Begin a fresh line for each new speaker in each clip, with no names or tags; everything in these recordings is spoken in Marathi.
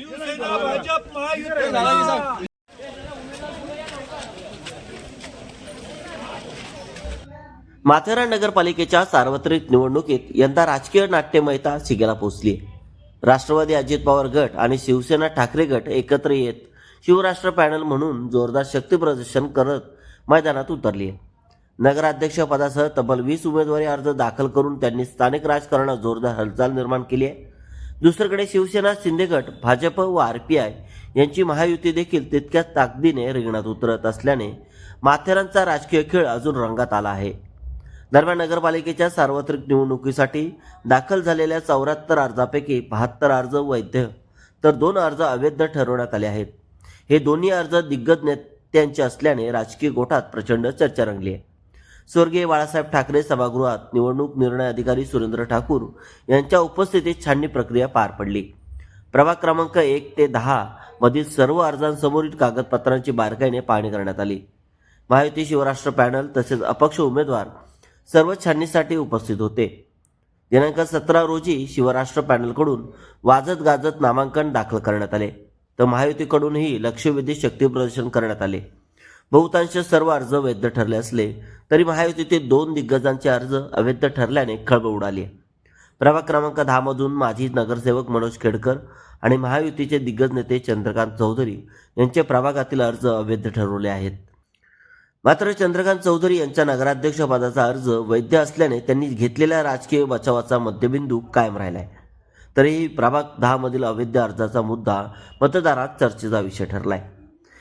शिवसेना भाजप महायुती
माथेरान नगरपालिकेच्या सार्वत्रिक निवडणुकीत यंदा राजकीय नाट्यमयता शिगेला पोहोचली. राष्ट्रवादी अजित पवार गट आणि शिवसेना ठाकरे गट एकत्र येत शिवराष्ट्र पॅनल म्हणून जोरदार शक्ती प्रदर्शन करत मैदानात उतरली. नगराध्यक्ष पदासह तब्बल वीस उमेदवारी अर्ज दाखल करून त्यांनी स्थानिक राजकारणात जोरदार हालचाल निर्माण केली आहे. दुसरीकडे शिवसेना शिंदेगट भाजप व आर पी आय यांची महायुती देखील तितक्याच ताकदीने रिंगणात उतरत असल्याने माथेरानचा राजकीय खेळ अजून रंगात आला आहे. दरम्यान नगरपालिकेच्या सार्वत्रिक निवडणुकीसाठी दाखल झालेल्या चौऱ्याहत्तर अर्जापैकी बहात्तर अर्ज वैध तर दोन अर्ज अवैध ठरवण्यात आले आहेत. हे दोन्ही अर्ज दिग्गज नेत्यांचे असल्याने राजकीय गोठात प्रचंड चर्चा रंगली आहे. स्वर्गीय बाळासाहेब ठाकरे सभागृहात निवडणूक निर्णय अधिकारी सुरेंद्र ठाकूर यांच्या उपस्थितीत छाननी प्रक्रिया पार पडली. प्रभाग क्रमांक एक ते दहा मधील सर्व अर्जांसमोरील कागदपत्रांची बारकाईने पाहणी करण्यात आली. महायुती शिवराष्ट्र पॅनल तसेच अपक्ष उमेदवार सर्व छाननीसाठी उपस्थित होते. दिनांक सतरा रोजी शिवराष्ट्र पॅनलकडून वाजत गाजत नामांकन दाखल करण्यात आले. तर महायुतीकडूनही लक्षवेधी शक्ती प्रदर्शन करण्यात आले. बहुतांश सर्व अर्ज वैध ठरले असले तरी महायुतीचे दोन दिग्गजांचे अर्ज अवैध ठरल्याने खळबळ उडाली प्रभाग क्रमांक दहामधून माजी नगरसेवक मनोज खेडकर आणि महायुतीचे दिग्गज नेते चंद्रकांत चौधरी यांचे प्रभागातील अर्ज अवैध ठरवले आहेत. मात्र चंद्रकांत चौधरी यांच्या नगराध्यक्षपदाचा अर्ज वैध असल्याने त्यांनी घेतलेल्या राजकीय बचावाचा मध्यबिंदू कायम राहिलाय. तरीही प्रभाग दहामधील अवैध अर्जाचा मुद्दा मतदारात चर्चेचा विषय ठरलाय.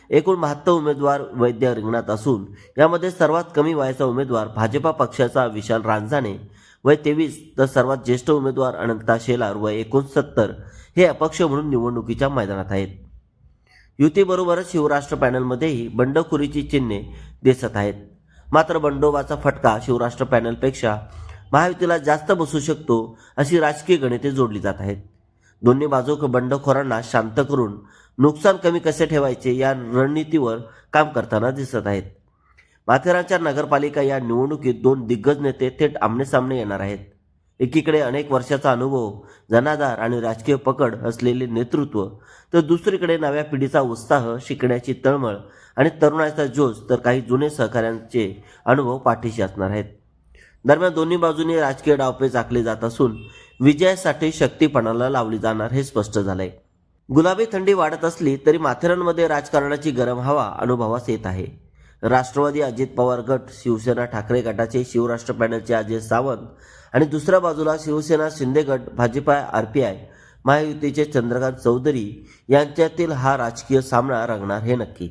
एकूण बहात्तर उमेदवार वैद्य रिंगणात असून यामध्ये सर्वात कमी वयाचा उमेदवार भाजपा पक्षाचा विशाल रांजाणे वय तेवीस तर सर्वात ज्येष्ठ उमेदवार अनंता शेलार वय एकोणसत्तर हे अपक्ष म्हणून निवडणुकीच्या मैदानात आहेत. युतीबरोबरच शिवराष्ट्र पॅनलमध्येही बंडखोरीची चिन्हे दिसत आहेत. मात्र बंडोबाचा फटका शिवराष्ट्र पॅनलपेक्षा महायुतीला जास्त बसू शकतो अशी राजकीय गणिते जोडली जात आहेत. दोन्ही बाजूक बंडखोरांना शांत करून नुकसान कमी कसे ठेवायचे या रणनीतीवर काम करताना दिसत आहेत. माथेरानच्या नगरपालिका या निवडणुकीत दोन दिग्गज नेते थेट आमनेसामने येणार आहेत. एकीकडे अनेक वर्षाचा अनुभव जनाधार आणि राजकीय पकड असलेले नेतृत्व तर दुसरीकडे नव्या पिढीचा उत्साह शिकण्याची तळमळ आणि तरुणाचा जोश तर काही जुने सहकाऱ्यांचे अनुभव पाठीशी असणार आहेत. दरम्यान दोन्ही बाजूंनी राजकीय डावपेच आखले जात असून विजयासाठी शक्तीपणाला लावली जाणार हे स्पष्ट झालंय. गुलाबी थंडी वाढत असली तरी माथेरानमध्ये राजकारणाची गरम हवा अनुभवास येत आहे. राष्ट्रवादी अजित पवार गट शिवसेना ठाकरे गटाचे शिवराष्ट्र पॅनलचे अजय सावंत आणि दुसऱ्या बाजूला शिवसेना शिंदे गट भाजपा आर पी आय महायुतीचे चंद्रकांत चौधरी यांच्यातील हा राजकीय सामना रंगणार हे नक्की.